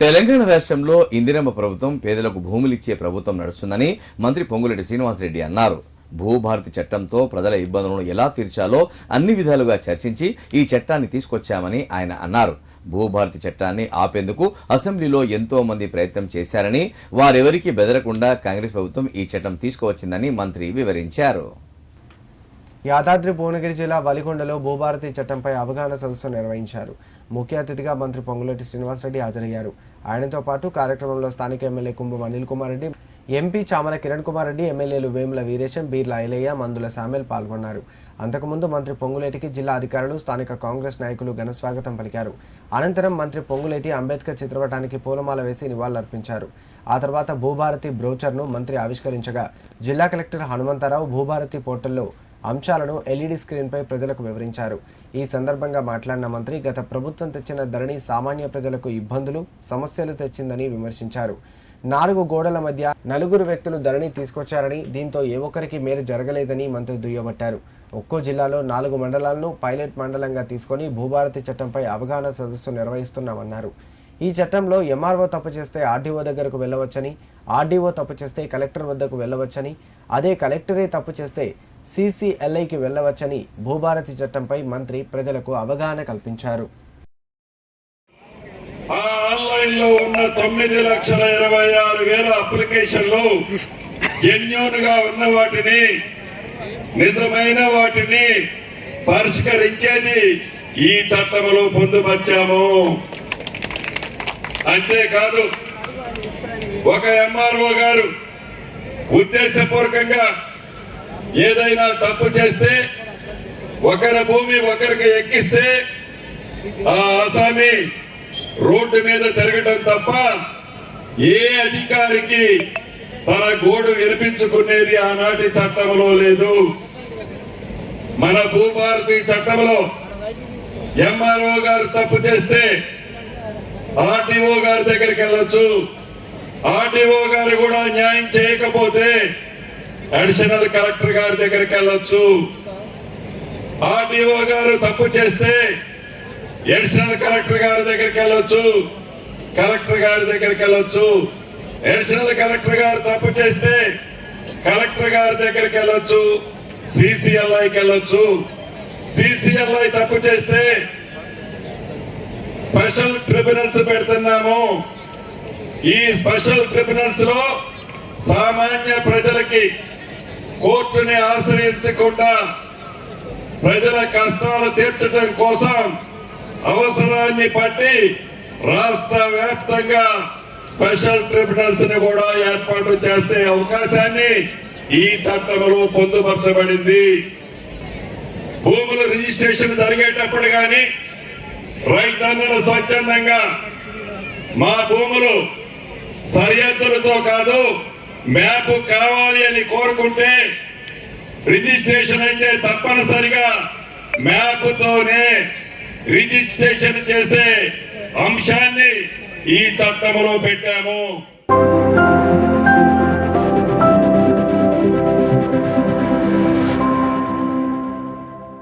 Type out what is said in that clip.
తెలంగాణ రాష్ట్రంలో ఇందిరమ్మ ప్రభుత్వం పేదలకు భూములిచ్చే ప్రభుత్వం నడుస్తుందని మంత్రి పొంగులేటి శ్రీనివాసరెడ్డి అన్నారు. భూభారతి చట్టంతో ప్రజల ఇబ్బందులను ఎలా తీర్చాలో అన్ని విధాలుగా చర్చించి ఈ చట్టాన్ని తీసుకొచ్చామని ఆయన అన్నారు. భూభారతి చట్టాన్ని ఆపేందుకు అసెంబ్లీలో ఎంతో మంది ప్రయత్నం చేశారని వారెవరికీ బెదరకుండా కాంగ్రెస్ ప్రభుత్వం ఈ చట్టం తీసుకువచ్చిందని మంత్రి వివరించారు. యాదాద్రి భువనగిరి జిల్లా వలిగొండలో భూభారతి చట్టంపై అవగాహన సదస్సు నిర్వహించారు. ముఖ్య అతిథిగా మంత్రి పొంగులేటి శ్రీనివాసరెడ్డి హాజరయ్యారు. ఆయనతో పాటు కార్యక్రమంలో స్థానిక ఎమ్మెల్యే కుంభం అనిల్ కుమార్ రెడ్డి ఎంపీ చామల కిరణ్ కుమార్ రెడ్డి ఎమ్మెల్యేలు వేముల వీరేశం బీర్ల ఐలయ్య మందుల సామెల్ పాల్గొన్నారు. అంతకుముందు మంత్రి పొంగులేటికి జిల్లా అధికారులు స్థానిక కాంగ్రెస్ నాయకులు ఘనస్వాగతం పలికారు. అనంతరం మంత్రి పొంగులేటి అంబేద్కర్ చిత్రపటానికి పూలమాల వేసి నివాళులర్పించారు. ఆ తర్వాత భూభారతి బ్రోచర్ను మంత్రి ఆవిష్కరించగా జిల్లా కలెక్టర్ హనుమంతరావు భూభారతి పోర్టల్లో అంశాలను ఎల్ఈడి స్క్రీన్పై ప్రజలకు వివరించారు. ఈ సందర్భంగా మాట్లాడిన మంత్రి గత ప్రభుత్వం తెచ్చిన ధరణి సామాన్య ప్రజలకు ఇబ్బందులు సమస్యలు తెచ్చిందని విమర్శించారు. నాలుగు గోడల మధ్య నలుగురు వ్యక్తులు ధరణి తీసుకొచ్చారని దీంతో ఏ ఒక్కరికి మేలు జరగలేదని మంత్రి దుయ్యబట్టారు. ఒక్కో జిల్లాలో నాలుగు మండలాలను పైలట్ మండలంగా తీసుకొని భూభారతి చట్టంపై అవగాహన సదస్సు నిర్వహిస్తున్నామన్నారు. ఈ చట్టంలో ఎంఆర్ఓ తప్పు చేస్తే ఆర్డీఓ దగ్గరకు వెళ్ళవచ్చని ఆర్డీఓ తప్పు చేస్తే కలెక్టర్ వద్దకు వెళ్ళవచ్చని అదే కలెక్టరే తప్పు చేస్తే సీసీఎల్ఐకి వెళ్ళవచ్చని భూభారతి చట్టంపై మంత్రి ప్రజలకు అవగాహన కల్పించారు. ఆ ఉన్న తొమ్మిది లక్షల ఇరవై ఆరు వేల అప్లికేషన్లు జెన్యున్గా ఉన్న వాటిని నిజమైన వాటిని పరిష్కరించేది ఈ చట్టంలో పొందుపరిచాము. అంతేకాదు ఒక ఎంఆర్ఓ గారు ఉద్దేశపూర్వకంగా ఏదైనా తప్పు చేస్తే ఒకరి భూమి ఒకరికి ఎక్కిస్తే ఆ ఆసామి రోడ్డు మీద తిరగటం తప్ప ఏ అధికారికి తన గోడు వినిపించుకునేది ఆనాటి చట్టంలో లేదు. మన భూభారతి చట్టంలో ఎంఆర్ఓ గారు తప్పు చేస్తే ఆర్టీఓ గారి దగ్గరికి వెళ్ళొచ్చు. ఆర్టీఓ గారు కూడా న్యాయం చేయకపోతే అడిషనల్ కలెక్టర్ గారి దగ్గరికి వెళ్ళొచ్చు. ఆర్టీఓ గారు తప్పు చేస్తే అడిషనల్ కలెక్టర్ గారి దగ్గరికి వెళ్ళొచ్చు. కలెక్టర్ గారి దగ్గరికి వెళ్ళొచ్చు. అడిషనల్ కలెక్టర్ గారు తప్పు చేస్తే కలెక్టర్ గారి దగ్గరికి వెళ్ళొచ్చు. సిసిఎల్ఐకి వెళ్ళొచ్చు. సిసిఎల్ఐ తప్పు చేస్తే స్పెషల్ ట్రిబ్యునల్స్ పెడుతున్నాము. ఈ స్పెషల్ ట్రిబ్యునల్స్లో సామాన్య ప్రజలకి కోర్టుని ఆశ్రయించకుండా ప్రజల కష్టాలు తీర్చడం కోసం అవసరాన్ని బట్టి రాష్ట్ర వ్యాప్తంగా స్పెషల్ ట్రిబ్యునల్స్ని కూడా ఏర్పాటు చేసే అవకాశాన్ని ఈ చట్టంలో పొందుపరచబడింది. భూముల రిజిస్ట్రేషన్ జరిగేటప్పుడు కానీ రైతన్నులు స్వచ్ఛందంగా మా భూములు సరిహద్దులతో కాదు మ్యాప్ కావాలి అని కోరుకుంటే రిజిస్ట్రేషన్ అయితే తప్పనిసరిగా మ్యాప్ తోనే రిజిస్ట్రేషన్ చేసే అంశాన్ని ఈ చట్టంలో పెట్టాము.